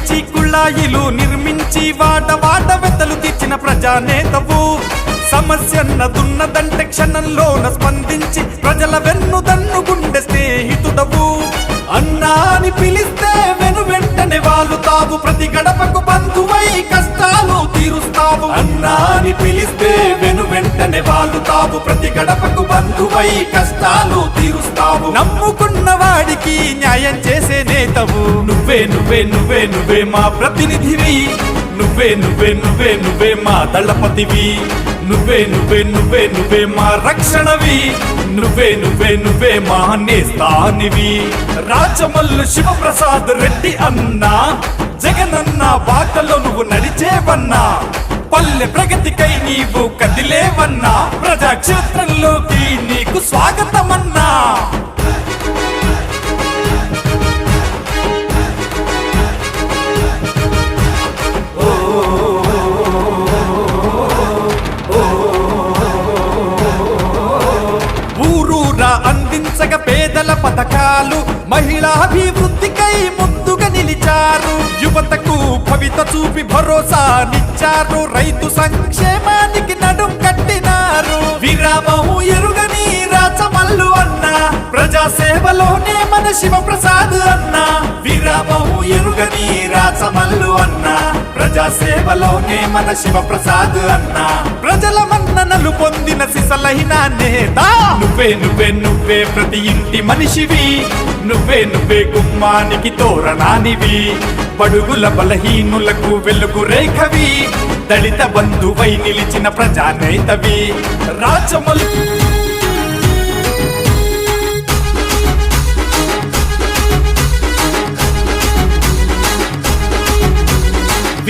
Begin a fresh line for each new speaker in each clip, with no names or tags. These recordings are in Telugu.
వేయించి కుళ్ళాయిలు నిర్మించి వాట వాట వెతలు తీర్చిన ప్రజానేతవు. సమస్యన్నదున్నదంటే క్షణంలోన స్పందించి ప్రజల వెన్ను దన్ను గుండె స్నేహితుడవు. అన్నా అని పిలిస్తే వెను వెంటనే వాలుతావు. ప్రతి గడపకు బంధువై కష్టాలు తీరుస్తావు. అన్నా అని పిలిస్తే వెను వెంటనే వాలుతావు. ప్రతి గడపకు బంధువై కష్టాలు తీరుస్తావు. నమ్ముకున్న వాడికి న్యాయం చేసే నేతవు. నువ్వే నువ్వే నువ్వే నువ్వే మా ప్రతినిధివి. నువ్వే నువ్వే నువ్వే నువ్వే మా దళపతివి. నువ్వే నువ్వే నువ్వే నువ్వే మా రక్షణవి. నువ్వే నువ్వే నువ్వే మా నేస్తానివి రాజమల్లు శివప్రసాద్ రెడ్డి అన్నా జగనన్న బాటలో నువ్వు నడిచేవన్నా. పల్లె ప్రగతికై నీవు కదిలేవన్నా ప్రజాక్షేత్రంలోకి నీకు స్వాగతమన్నా. ఊరూరా అందించగ పేదల పథకాలు మహిళాభివృద్ధికై ముందుగా నిలిచారు. యువతకు భవిత చూపి భరోసానిచ్చారు రైతు సంక్షేమానికి నడుం కట్టినారు. విరామము ఎరుగని రాచమల్లు అన్న. ప్రజా సేవలోనే మన శివప్రసాద్ అన్న. విరామము ఎరుగని రాచమల్లు అన్న. ప్రజా సేవలోనే మన శివప్రసాద్ అన్న. ప్రజల మన్ననలు పొందిన సిసలైన నేత నువ్వే నువ్వే నువ్వే ప్రతి ఇంటి మనిషివి. నువ్వే నువ్వే గుమ్మానికి తోరణానివి. పడుగుల బలహీనులకు వెలుగు రేఖవి. దళిత బంధువై నిలిచిన ప్రజానేతవి. రాజమల్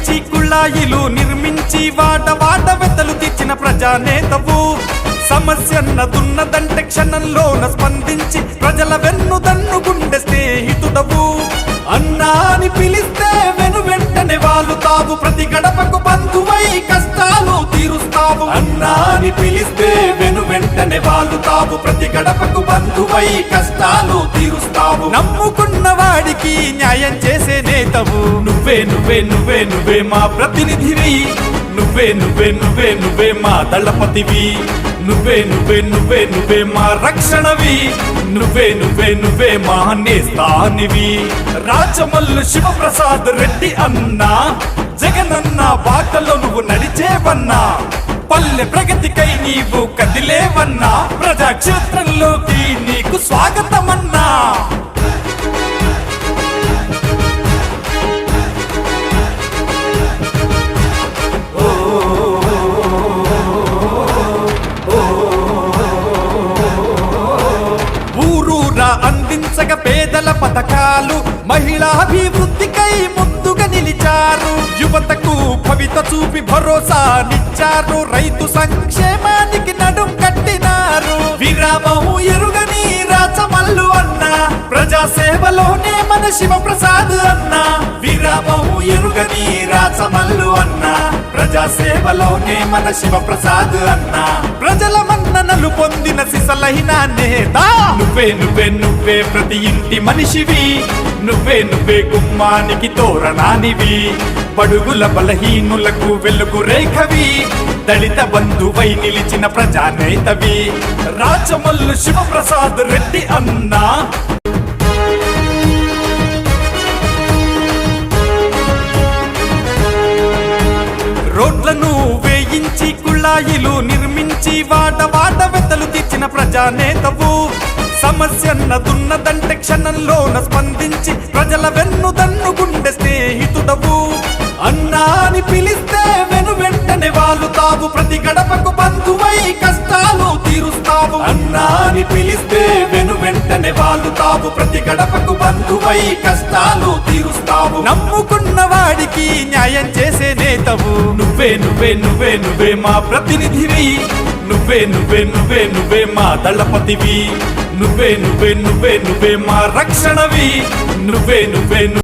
నిర్మించి కుళాయిలు నిర్మించి వాట వాట వెతలు తెచ్చిన ప్రజానేతవు. సమస్యన్నదున్నదంటే క్షణంలోన స్పందించి ప్రజల వెన్ను దన్ను గుండె స్నేహితుడవు. అన్నా అని పిలిస్తే వెను వెంటనే వాలుతావు. ప్రతి గడపకు బంధువై అన్నావు తీరుస్తావు. అన్నా అని పిలిస్తే వెను వెంటనే వాలుతావు ప్రతి గడపకు బంధువై కష్టాలు తీరుస్తావు. నమ్ముకున్న వాడికి న్యాయం చేసే నేతవు. నువ్వే నువ్వే నువ్వే నువ్వే మా ప్రతినిధివి. నువ్వే నువ్వే నువ్వే నువ్వే మా దళపతివి. నువ్వే నువ్వే నువ్వే నువ్వే మా రక్షణవి. నువ్వే నువ్వే నువ్వే మా నేస్తానివి రాజమల్లు శివప్రసాద్ రెడ్డి అన్నా జగనన్న బాటలో నువ్వు నడిచేవన్నా. పల్లె ప్రగతికై నీవు కదిలేవన్నా. ప్రజాక్షేత్రంలోకి నీకు స్వాగతమన్నా. ఊరూరా అందించగ పేదల పథకాలు మహిళాభివృద్ధికై ముందు యువతకు భవిత చూపి భరోసానిచ్చారు రైతు సంక్షేమానికి నడుం కట్టినారు. విరామము ఎరుగని రాచమల్లు అన్న ప్రజా సేవలోనే మన శివప్రసాద్ అన్న. విరామము ఎరుగని రాచమల్లు అన్న ప్రజా సేవలోనే మన శివప్రసాద్ అన్న. ప్రజల మన్ననలు పొందిన సిసలైన నేత నువ్వే నువ్వే నువ్వే ప్రతి ఇంటి మనిషివి. నువ్వే నువ్వే గుమ్మానికి తోరణానివి. పడుగుల బలహీనులకు వెలుగు రేఖవి. దళిత బంధువై నిలిచిన ప్రజానేతవి. రాజమల్లు శివప్రసాద్ రెడ్డి అన్నా. రోడ్లను వేయించి కుళాయిలు నిర్మించి వాడ వాడ వెతలు తెచ్చిన ప్రజానేతవు. సమస్యన్నదున్నదంటే క్షణంలోన స్పందించి ప్రజల వెన్ను దన్ను గుండె స్నేహితుడవు. అన్నా అని పిలిస్తే వెను వెంటనే వాళ్ళు తావు ప్రతి గడపకు అన్నా అని పిలిస్తే వెను వెంటనే వాలుతావు ప్రతి గడపకు బంధువై కష్టాలు తీరుస్తావు. నమ్ముకున్న వాడికి న్యాయం చేసే నేతవు. నువ్వే నువ్వే నువ్వే నువ్వే మా ప్రతినిధివి. నువ్వే నువ్వే నువ్వే నువ్వే మా దళపతివి. నువ్వే నువ్వే నువ్వే నువ్వే మా రక్షణవి. నువ్వే నువ్వే నువ్వే